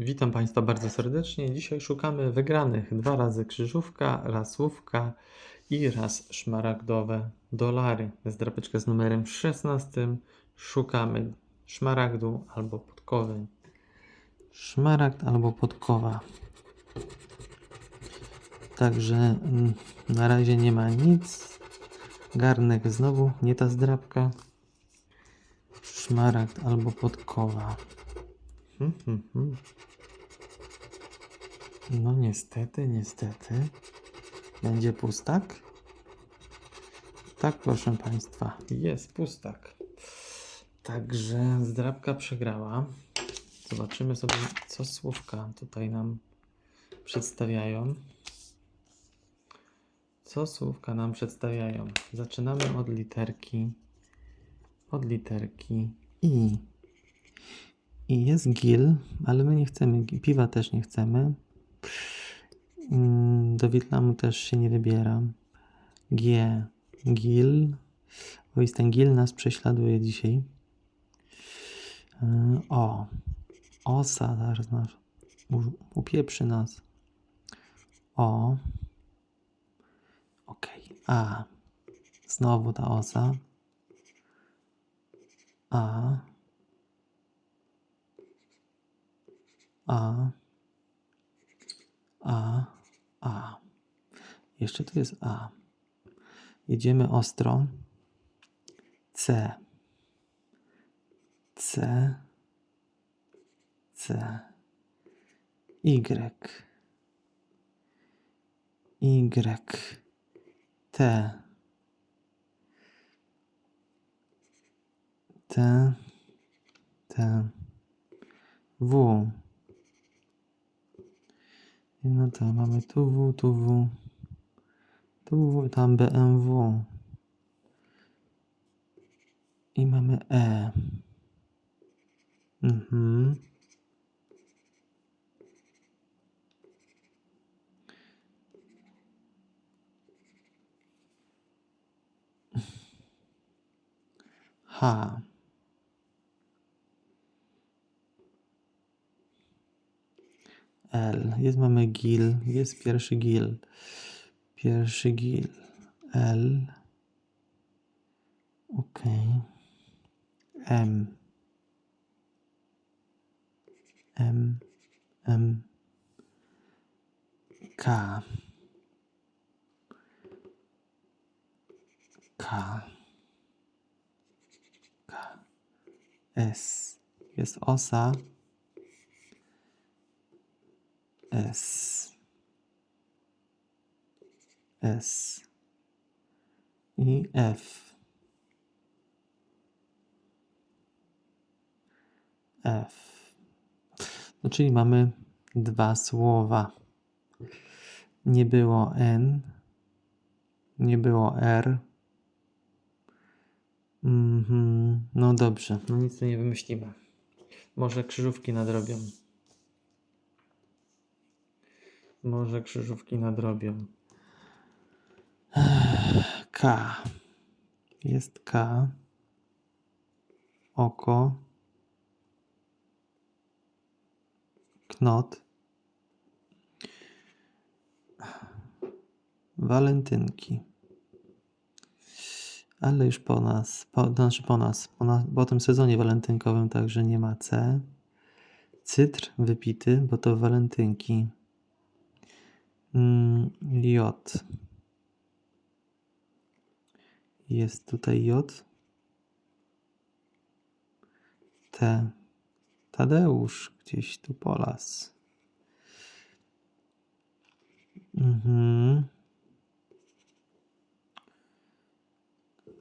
Witam Państwa bardzo serdecznie. Dzisiaj szukamy wygranych. Dwa razy krzyżówka, raz słówka i raz szmaragdowe dolary. Jest drapeczka z numerem 16. Szukamy szmaragdu albo podkowy. Szmaragd albo podkowa. Także mm, na razie nie ma nic. Garnek znowu, nie ta zdrabka. Szmaragd albo podkowa. Hmm, hmm, hmm. No niestety, niestety. Będzie pustak? Tak, proszę Państwa, jest pustak. Także zdrabka przegrała. Zobaczymy sobie, co słówka tutaj nam przedstawiają. Co słówka nam przedstawiają? Zaczynamy od literki. Od literki I. I jest gil, ale my nie chcemy. Piwa też nie chcemy. Mm, Do Wietnamu też się nie wybieram. G. Gil. Bo jest ten gil nas prześladuje dzisiaj. Yy, O. Osa zaraz nas upieprzy nas. O. Okej. A. Znowu ta osa. A. A. A. A. Jeszcze tu jest A. Jedziemy ostro. C. C. C. Y. Y. T. T. T. W. I no to mamy tu W, tu W. Tu W, tam BMW. I mamy E. Mhm. H. L. Jest mamy gil. Jest pierwszy gil. Pierwszy gil. L. Ok. M. M. M. K. K. K. S. Jest osa. S. S. I F. F. No czyli mamy dwa słowa. Nie było N. Nie było R. Mhm. No dobrze. No nic nie wymyślimy. Może krzyżówki nadrobią. Może krzyżówki nadrobią. K. Jest K. Oko. Knot. Walentynki. Ale już po nas, po, znaczy po nas, po, na, po tym sezonie walentynkowym także nie ma C. Cytr wypity, bo to walentynki. Mm, J. Jest tutaj J. T. Tadeusz gdzieś tu po las. Mhm.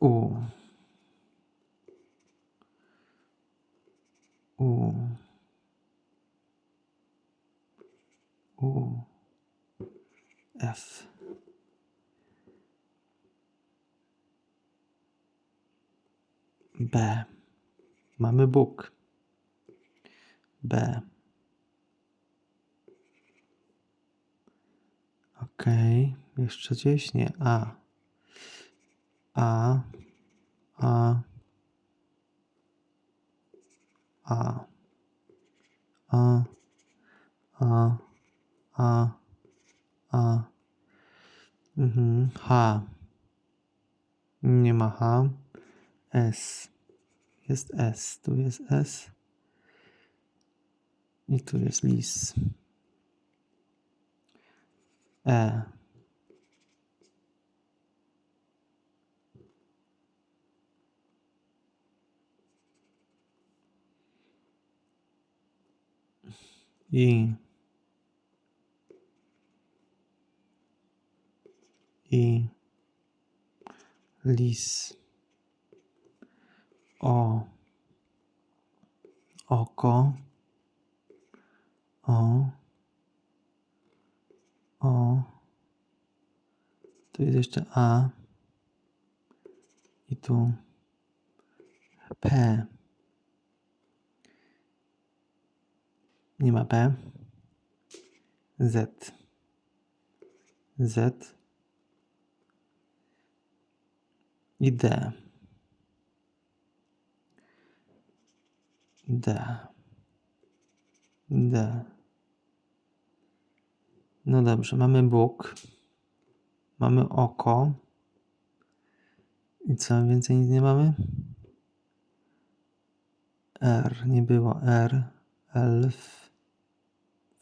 U. U. U. F. B. Mamy Bóg. B. Ok. Jeszcze gdzieś nie. A. A. A. A. A. A, A. Mhm. H. Nie ma H. S. Jest S. Tu jest S. I tu jest lis. E. I. I. Lis. O. Oko. O. O. Tu jest jeszcze A. I tu P. Nie ma P. Z. Z. I D. D. No dobrze, mamy Bóg. Mamy oko. I co, więcej nic nie mamy? R, nie było R. Elf.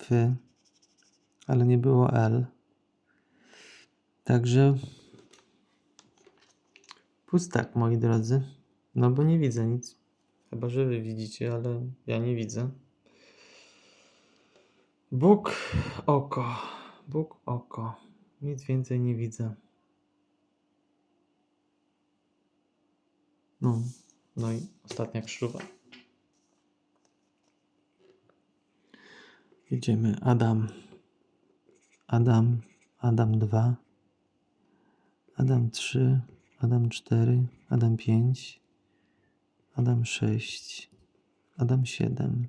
Fy. Ale nie było L. Także pustak, moi drodzy. No bo nie widzę nic. Chyba, że wy widzicie, ale ja nie widzę. Bóg, oko. Bóg, oko. Nic więcej nie widzę. No, no i ostatnia krzyżowa. Jedziemy. Adam. Adam. Adam 2. Adam 3. Adam 4. Adam 5. Adam 6. Adam 7.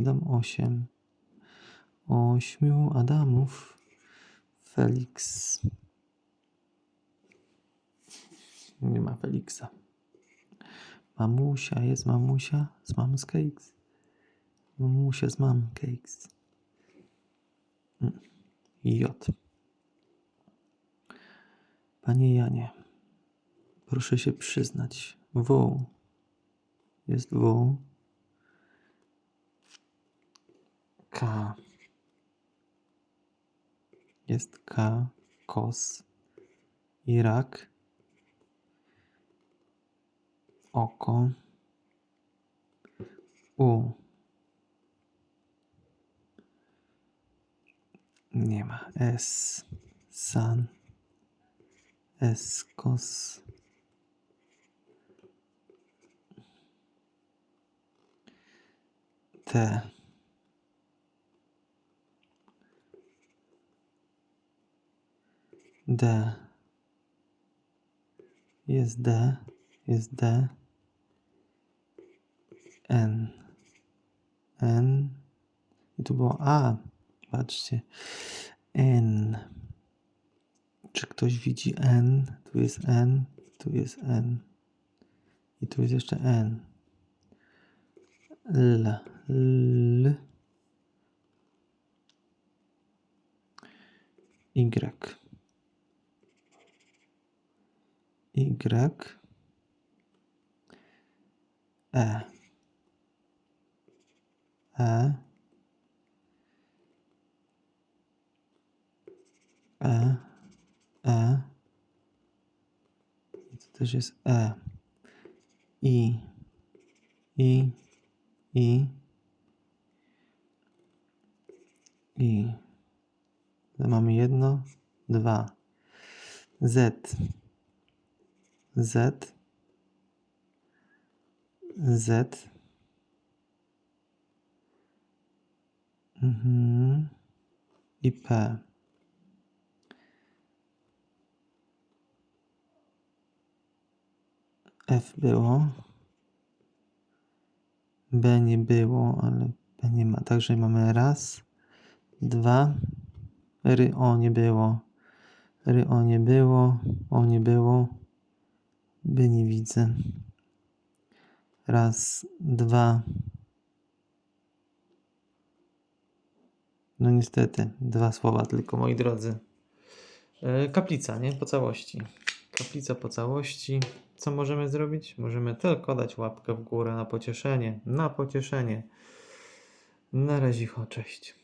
Adam 8. Ośmiu Adamów. Felix. Nie ma Felixa. Mamusia, jest mamusia z Mam's Cakes. Mamusia z Mam Cakes. Mm. J. Panie Janie, proszę się przyznać. W. Jest W. K. Jest K. Kos. Irak. Oko. U. Nie ma. S. San. Eskos. T. D. Jest D. Jest D. N. N. I tu było A. Patrzcie. N. Czy ktoś widzi N? Tu jest N. Tu jest N. I tu jest jeszcze N. L. L. Y. Y. E. E. E. E. I to też jest E. I. I. I. I. Mamy jedno, dwa. Z. Z. Z. Mhm. I P. F było. B nie było, ale B nie ma. Także mamy raz, dwa. Ry O nie było. Ry O nie było. O nie było. B nie widzę. Raz, dwa. No niestety, dwa słowa tylko, moi drodzy. E, Kaplica, nie? Po całości. Kaplica po całości. Co możemy zrobić? Możemy tylko dać łapkę w górę na pocieszenie. Na pocieszenie. Na razie, cześć.